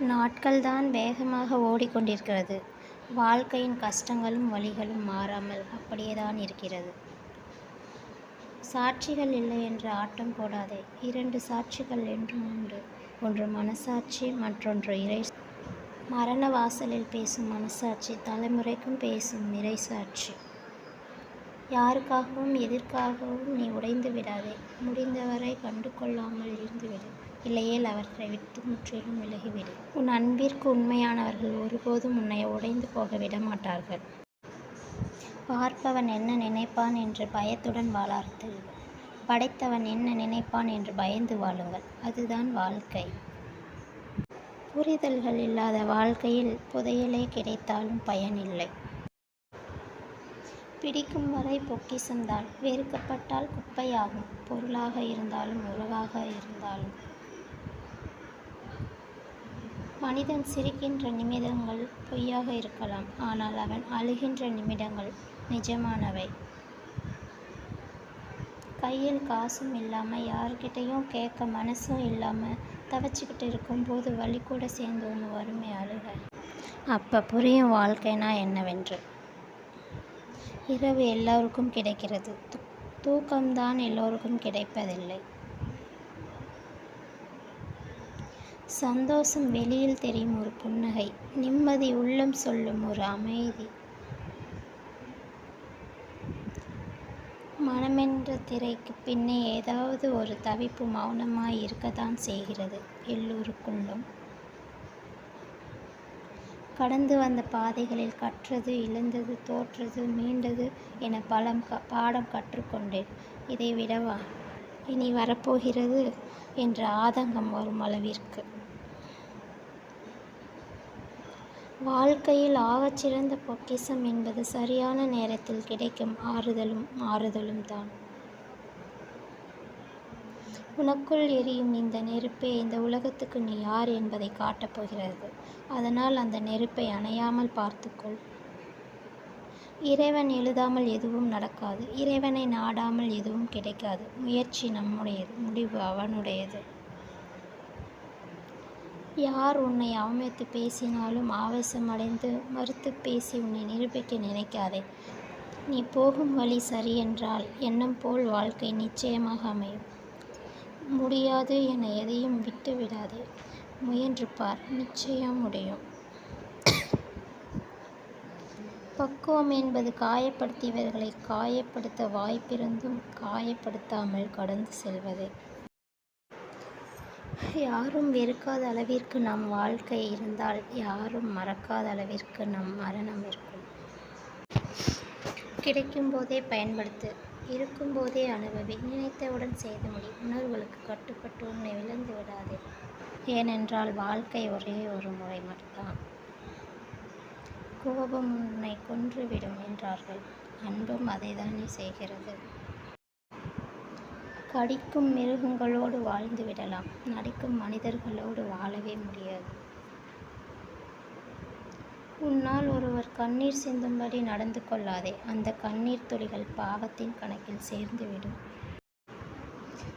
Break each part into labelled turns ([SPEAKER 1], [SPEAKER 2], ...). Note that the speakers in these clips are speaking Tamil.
[SPEAKER 1] நாட்கள்தான் வேகமாக ஓடிக்கொண்டிருக்கிறது. வாழ்க்கையின் கஷ்டங்களும் வலிகளும் மாறாமல் அப்படியேதான் இருக்கிறது. சாட்சிகள் இல்லை என்று ஆட்டம் போடாதே. இரண்டு சாட்சிகள் என்றும் உண்டு. ஒன்று மனசாட்சி மற்றொன்று இறை மரண வாசலில் பேசும் மனசாட்சி தலைமுறைக்கும் பேசும் இறைசாட்சி. யாருக்காகவும் எதற்காகவும் நீ உடைந்து விடாதே. முடிந்தவரை கண்டுகொள்ளாமல் இருந்துவிடு. இல்லையேல் அவற்றை விட்டு முற்றிலும் விலகிவிடு. உன் அன்பிற்கு உண்மையானவர்கள் ஒருபோதும் உன்னை உடைந்து போக விடமாட்டார்கள். பார்ப்பவன் என்ன நினைப்பான் என்று பயத்துடன் வாழாதீர்கள். படைத்தவன் என்ன நினைப்பான் என்று பயந்து வாழுங்கள். அதுதான் வாழ்க்கை. புரிதல்கள் இல்லாத வாழ்க்கையில் புதையலே கிடைத்தாலும் பயனில்லை. பிடிக்கும் வரை பொக்கிஷம்தான். வெறுக்கப்பட்டால் குப்பையாகும். பொருளாக இருந்தாலும் உறவாக இருந்தாலும். மனிதன் சிரிக்கின்ற நிமிடங்கள் பொய்யாக இருக்கலாம். ஆனால் அவன் அழுகின்ற நிமிடங்கள் நிஜமானவை. கையில் காசும் இல்லாமல் யார்கிட்டையும் கேட்க மனசும் இல்லாமல் தவச்சிக்கிட்டு இருக்கும்போது வலிகூட சேர்ந்து ஒன்று வருமே அழுக அப்போ புரியும் வாழ்க்கைனா என்னவென்று. இரவு எல்லோருக்கும் கிடைக்கிறது. தூக்கம்தான் எல்லோருக்கும் கிடைப்பதில்லை. சந்தோஷம் வெளியில் தெரியும் ஒரு புன்னகை. நிம்மதி உள்ளம் சொல்லும் ஒரு அமைதி. மனமென்ற திரைக்கு பின்னே ஏதாவது ஒரு தவிப்பு மௌனமாய் இருக்கத்தான் செய்கிறது எல்லோருக்குள்ளும். கடந்து வந்த பாதைகளில் கற்றது இழந்தது தோற்றது மீண்டது என பலம் பாடம் கற்றுக்கொண்டேன் இதை விடவா இனி வரப்போகிறது என்ற ஆதங்கம் வரும் அளவிற்கு. வாழ்க்கையில் ஆகச்சிறந்த பொக்கிஷம் என்பது சரியான நேரத்தில் கிடைக்கும் ஆறுதலும் ஆறுதலும்தான். உனக்குள் எரியும் இந்த நெருப்பே இந்த உலகத்துக்கு நீ யார் என்பதை காட்டப் போகிறது. அதனால் அந்த நெருப்பை அணையாமல் பார்த்துக்கொள். இறைவன் எழுதாமல் எதுவும் நடக்காது. இறைவனை நாடாமல் எதுவும் கிடைக்காது. முயற்சி நம்முடையது. முடிவு அவனுடையது. யார் உன்னை அவமதித்துப் பேசினாலும் ஆவேசமடைந்து மறுத்துப் பேசி உன்னை நிரூபிக்க நினைக்காதே. நீ போகும் வழி சரியென்றால் எண்ணம் போல் வாழ்க்கை நிச்சயமாக அமையும். முடியாது என எதையும் விட்டு விடாதே. முயன்று பார். நிச்சயம் முடியும். பக்குவம் என்பது காயப்படுத்தியவர்களை காயப்படுத்த வாய்ப்பிருந்தும் காயப்படுத்தாமல் கடந்து செல்வது யாரும் வெறுக்காத அளவிற்கு நம் வாழ்க்கை இருந்தால் யாரும் மறக்காத அளவிற்கு நம் மரணம் இருக்கும். கிடைக்கும்போதே பயன்படுத்து. இருக்கும்போதே அனுபவி. நினைத்தவுடன் செய்து முடி. உணர்வுகளுக்கு கட்டுப்பட்டு உன்னை விழுந்து விடாதே. ஏனென்றால் வாழ்க்கை ஒரே ஒரு முறை மட்டும்தான். கோபம் உன்னை கொன்று விடும் என்றார்கள். அன்பும் அதைத்தானே செய்கிறது. கடிக்கும் மிருகங்களோடு வாழ்ந்து விடலாம். நடிக்கும் மனிதர்களோடு வாழவே முடியாது. உன்னால் ஒருவர் கண்ணீர் சிந்தும்படி நடந்து கொள்ளாதே. அந்த கண்ணீர் துளிகள் பாவத்தின் கணக்கில் சேர்ந்துவிடும்.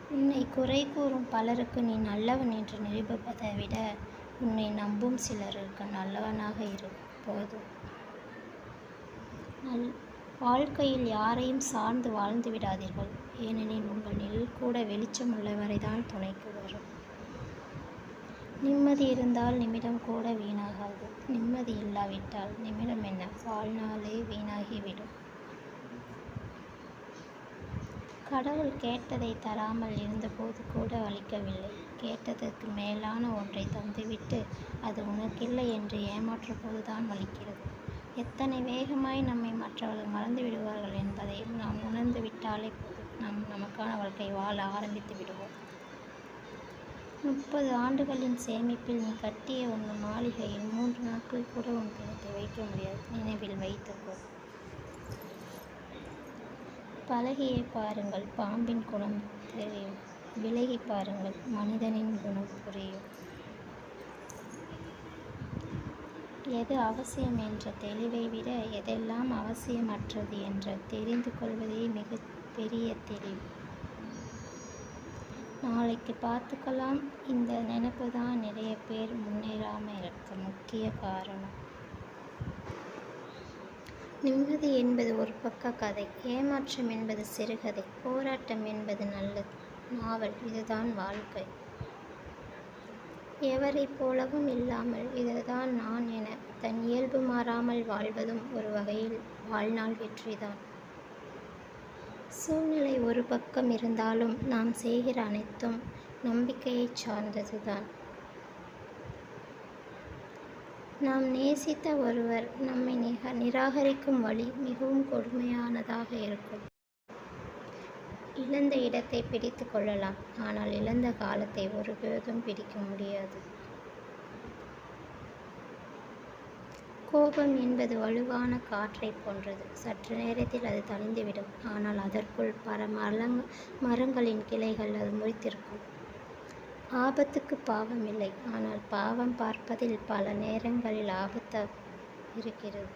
[SPEAKER 1] உன்னை குறை கூறும் பலருக்கு நீ நல்லவன் என்று நிரூபிப்பதை விட உன்னை நம்பும் சிலருக்கு நல்லவனாக இரு. போதும். வாழ்க்கையில் யாரையும் சார்ந்து வாழ்ந்து விடாதீர்கள். ஏனெனில் உங்கள் நிழல் கூட வெளிச்சம் உள்ளவரைதான் துணைக்கு வரும். நிம்மதி இருந்தால் நிமிடம் கூட வீணாகாது. நிம்மதி இல்லாவிட்டால் நிமிடம் என்ன வாழ்நாளே வீணாகிவிடும். கடவுள் கேட்டதை தராமல் இருந்தபோது கூட அளிக்கவில்லை. கேட்டதற்கு மேலான ஒன்றைத் தந்துவிட்டு அது உனக்கில்லை என்று ஏமாற்றபோதுதான் வலிக்கிறது. எத்தனை வேகமாய் நம்மை மற்றவர்கள் மறந்துவிடுவார்கள் என்பதை நாம் உணர்ந்து விட்டாலே போதும். நாம் நமக்கான வாழ்க்கை வாழ ஆரம்பித்து விடுவோம். முப்பது ஆண்டுகளின் சேமிப்பில் நீ கட்டிய உன் மாளிகையில் மூன்று நாட்கள் கூட உன் பிணத்தை வைக்க முடியாது. நினைவில் வைத்துக்கொள். பழகியே பாருங்கள் பாம்பின் குணம் தெரியும். விலகி பாருங்கள் மனிதனின் குணம் புரியும். எது அவசியம் என்ற தெளிவை விட எதெல்லாம் அவசியமற்றது என்று தெரிந்து கொள்வதே மிக பெரிய தெளிவு. நாளைக்கு பார்த்துக்கலாம். இந்த நினப்பு தான் நிறைய பேர் முன்னேறாமல் இருக்க முக்கிய காரணம். நிம்மதி என்பது ஒரு பக்க கதை. ஏமாற்றம் என்பது சிறுகதை. போராட்டம் என்பது நல்லது. நாவல். இதுதான் வாழ்க்கை. எவரைப் போலவும் இல்லாமல் இதுதான் நான் என தன் இயல்பு மாறாமல் வாழ்வதும் ஒரு வகையில் வாழ்நாள் வெற்றிதான். சூழ்நிலை ஒரு பக்கம் இருந்தாலும் நாம் செய்கிற அனைத்தும் நம்பிக்கையைச் சார்ந்ததுதான். நாம் நேசித்த ஒருவர் நம்மை நிக நிராகரிக்கும் வழி மிகவும் கொடுமையானதாக இருக்கும். இழந்த இடத்தை பிடித்து கொள்ளலாம். ஆனால் இழந்த காலத்தை ஒருபோதும் பிடிக்க முடியாது. கோபம் என்பது வலுவான காற்றைப் போன்றது. சற்று நேரத்தில் அது தணிந்துவிடும். ஆனால் அதற்குள் பல மரங் மரங்களின் கிளைகள் அது முறித்திருக்கும். ஆபத்துக்கு பாவம் இல்லை. ஆனால் பாவம் பார்ப்பதில் பல நேரங்களில் ஆபத்து இருக்கிறது.